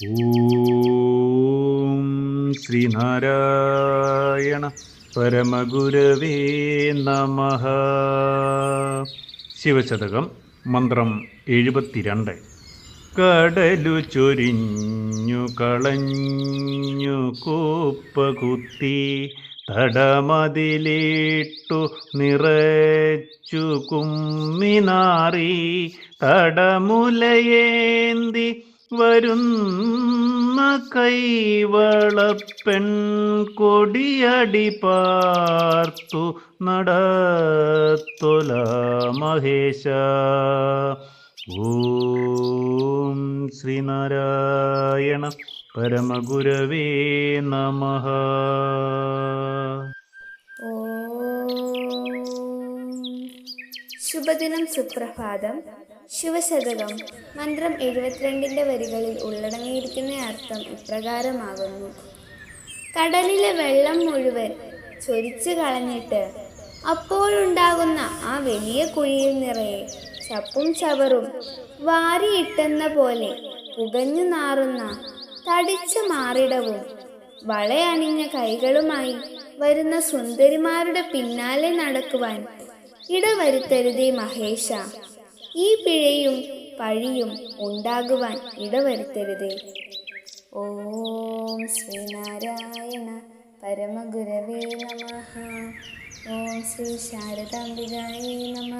ഓം ശ്രീനാരായണ പരമഗുരവേ നമ. ശിവശതകം മന്ത്രം എഴുപത്തിരണ്ട്. കടലു ചൊരിഞ്ഞു കളഞ്ഞു കോപ്പകുത്തി തടമതിലിട്ടു നിറച്ചു കുമ്മിനാറി തടമുലയേന്തി വരുന്ന കൈവളപ്പെൺ കൊടിയടി പാർത്തു നടത്തുല മഹേശ. ഓം ശ്രീനാരായണ പരമഗുരവേ നമ. ശുഭദിനം സുപ്രഭാതം. ശിവശതകം മന്ത്രം എഴുപത്തിരണ്ടിന്റെ വരികളിൽ ഉള്ളടങ്ങിയിരിക്കുന്ന അർത്ഥം ഇപ്രകാരമാകുന്നു. കടലിലെ വെള്ളം മുഴുവൻ ചൊരിച്ചു കളഞ്ഞിട്ട് അപ്പോഴുണ്ടാകുന്ന ആ വലിയ കുഴിയിൽ നിറയെ ചപ്പും ചവറും വാരിയിട്ടെന്ന പോലെ പുകഞ്ഞു നാറുന്ന തടിച്ച മാറിടവും വളയണിഞ്ഞ കൈകളുമായി വരുന്ന സുന്ദരിമാരുടെ പിന്നാലെ നടക്കുവാൻ ഇടവരുത്തരുതേ മഹേഷ. ഈ പിഴയും പഴിയും ഉണ്ടാകുവാൻ ഇടവരുത്തരുത്. ഓം ശ്രീനാരായണ പരമഗുരവേ നമ. ഓം ശ്രീ ശാരദാംബികായേ നമ.